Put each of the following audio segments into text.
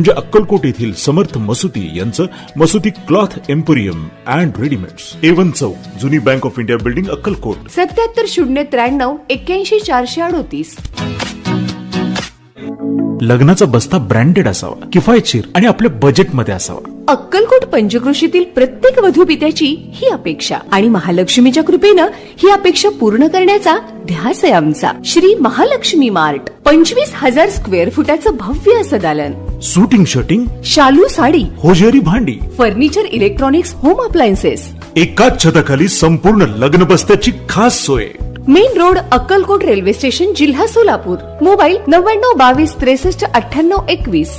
म्हणजे अक्कलकोट येथील समर्थ मसुती यांचं Masuti cloth emporium and readymades. Avon Chowk जुनी bank of India building Akkalkot. सत्याहत्तर शून्य त्र्याण्णव एक्क्याऐंशी चारशे अडोतीस. लग्नाचा बस्ता ब्रँडेड असावा किफायतशीर आणि आपल्या बजेटमध्ये असावा. अक्कलकोट पंचक्रोशीतील प्रत्येक वधूपित्याची ही अपेक्षा आणि महालक्ष्मीच्या कृपेनं ही अपेक्षा पूर्ण करण्याचा ध्यास आहे आमचा. श्री महालक्ष्मी मार्ट. पंचवीस हजार स्क्वेअर फुटाचं भव्य असं दालन. सुटिंग शर्टिंग शालू साडी होजेरी भांडी फर्निचर इलेक्ट्रॉनिक्स होम अप्लायन्सेस एकाच छताखाली संपूर्ण लग्न बस्त्याची खास सोय. Main road Akkalkot railway station जिल्हा सोलापूर. मोबाईल नव्याण्णव बावीस त्रेसष्ट अठ्ठ्याण्णव एकवीस.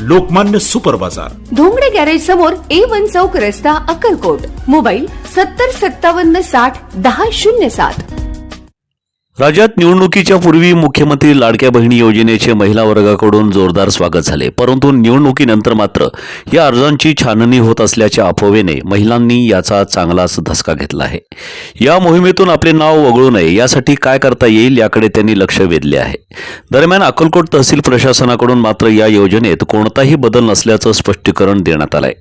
लोकमान्य सुपर बाजार. धोंगडे गॅरेज समोर ए वन चौक रस्ता अक्कलकोट. मोबाईल सत्तर सत्तावन्न साठ दहा शून्य सात. राज्यात निवडणुकीच्या पूर्वी मुख्यमंत्री लाडक्या बहिणी योजनेचे महिला वर्गाकडून जोरदार स्वागत झाले. परंतु निवडणुकीनंतर मात्र या अर्जांची छाननी होत असल्याच्या अफवेने महिलांनी याचा चांगलाच धसका घेतला आहे. या मोहिमेतून आपले नाव वगळू नये यासाठी काय करता येईल याकडे त्यांनी लक्ष वेधले आहे. दरम्यान अक्कलकोट तहसील प्रशासनाकडून मात्र या योजनेत कोणताही बदल नसल्याचं स्पष्टीकरण देण्यात आलंय.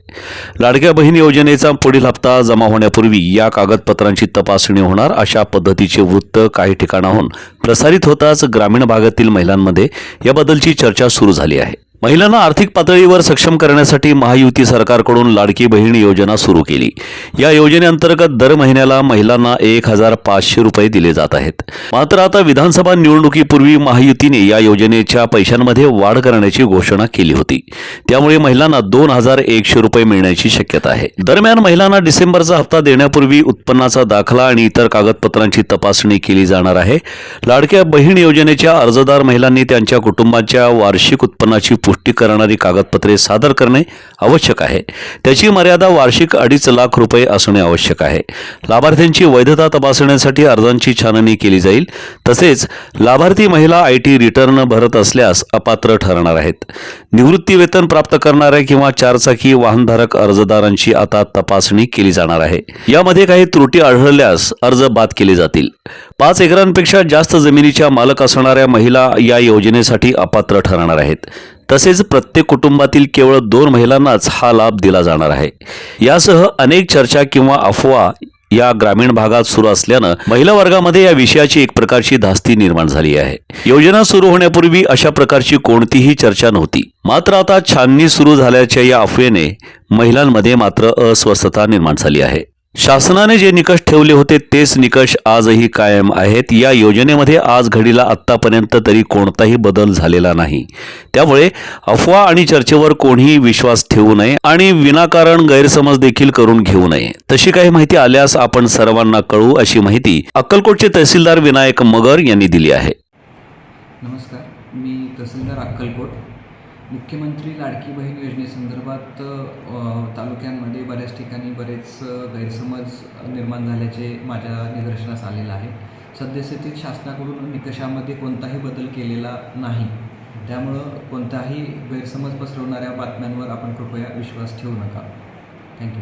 लाडक्या बहीण योजनेचा पुढील हप्ता जमा होण्यापूर्वी या कागदपत्रांची तपासणी होणार अशा पद्धतीचे वृत्त काही ठिकाणी ठिकाणाहून प्रसारित होताच ग्रामीण भागातील महिलांमध्ये याबद्दलची चर्चा सुरू झाली आहे. महिलांना आर्थिक पातळीवर सक्षम करण्यासाठी महायुती सरकारकडून लाडकी बहीण योजना सुरू केली. या योजनेअंतर्गत दर महिन्याला महिलांना एक हजार पाचशे रुपये दिले जात आहेत. मात्र आता विधानसभा निवडणुकीपूर्वी महायुतीने या योजनेच्या पैशांमध्ये वाढ करण्याची घोषणा केली होती. त्यामुळे महिलांना दोन हजार एकशे रुपये मिळण्याची शक्यता आहे. दरम्यान महिलांना डिसेंबरचा हप्ता देण्यापूर्वी उत्पन्नाचा दाखला आणि इतर कागदपत्रांची तपासणी केली जाणार आहे. लाडक्या बहीण योजनेच्या अर्जदार महिलांनी त्यांच्या कुटुंबाच्या वार्षिक उत्पन्नाची पुष्टी करणारी कागदपत्रे सादर करणे आवश्यक आहे. त्याची मर्यादा वार्षिक अडीच लाख रुपये असणे आवश्यक आहे. लाभार्थ्यांची वैधता तपासण्यासाठी अर्जांची छाननी केली जाईल. तसेच लाभार्थी महिला आय टी रिटर्न भरत असल्यास अपात्र ठरणार आहेत. निवृत्ती वेतन प्राप्त करणाऱ्या किंवा चारचाकी वाहनधारक अर्जदारांची आता तपासणी केली जाणार आहे. यामध्ये काही त्रुटी आढळल्यास अर्ज बाद केले जातील. पाच एकरांपेक्षा जास्त जमिनीच्या मालक असणाऱ्या महिला या योजनेसाठी अपात्र ठरणार आहेत. तसेच प्रत्येक कुटुंबातील केवळ दोन महिलांनाच हा लाभ दिला जाणार आहे. यासह अनेक चर्चा किंवा अफवा या ग्रामीण भागात सुरू असल्यानं महिला वर्गामध्ये या विषयाची एक प्रकारची धास्ती निर्माण झाली आहे. योजना सुरू होण्यापूर्वी अशा प्रकारची कोणतीही चर्चा नव्हती. मात्र आता छाननी सुरू झाल्याच्या या अफवेने महिलांमध्ये मात्र अस्वस्थता निर्माण झाली आहे. शासनाने जे निकष ठेवले होते तेच निकष आजही कायम आहेत. या योजनेमध्ये आज घडीला आत्तापर्यंत तरी कोणताही बदल झालेला नाही. त्यामुळे अफवा आणि चर्चेवर कोणीही विश्वास ठेवू नये आणि विनाकारण गैरसमज देखील करून घेऊ नये. तशी काही माहिती आल्यास आपण सर्वांना कळू अशी माहिती अक्कलकोटचे तहसीलदार विनायक मगर यांनी दिली आहे. नमस्कार मी तहसीलदार अक्कलकोट. मुख्यमंत्री लाडकी बहीण योजनेसंदर्भात तालुक्यांमध्ये बऱ्याच ठिकाणी बरेच गैरसमज निर्माण झाल्याचे माझ्या निदर्शनास आलेलं आहे. सद्यस्थितीत शासनाकडून निकषामध्ये कोणताही बदल केलेला नाही. त्यामुळं कोणताही गैरसमज पसरवणाऱ्या बातम्यांवर आपण कृपया विश्वास ठेवू नका. थँक्यू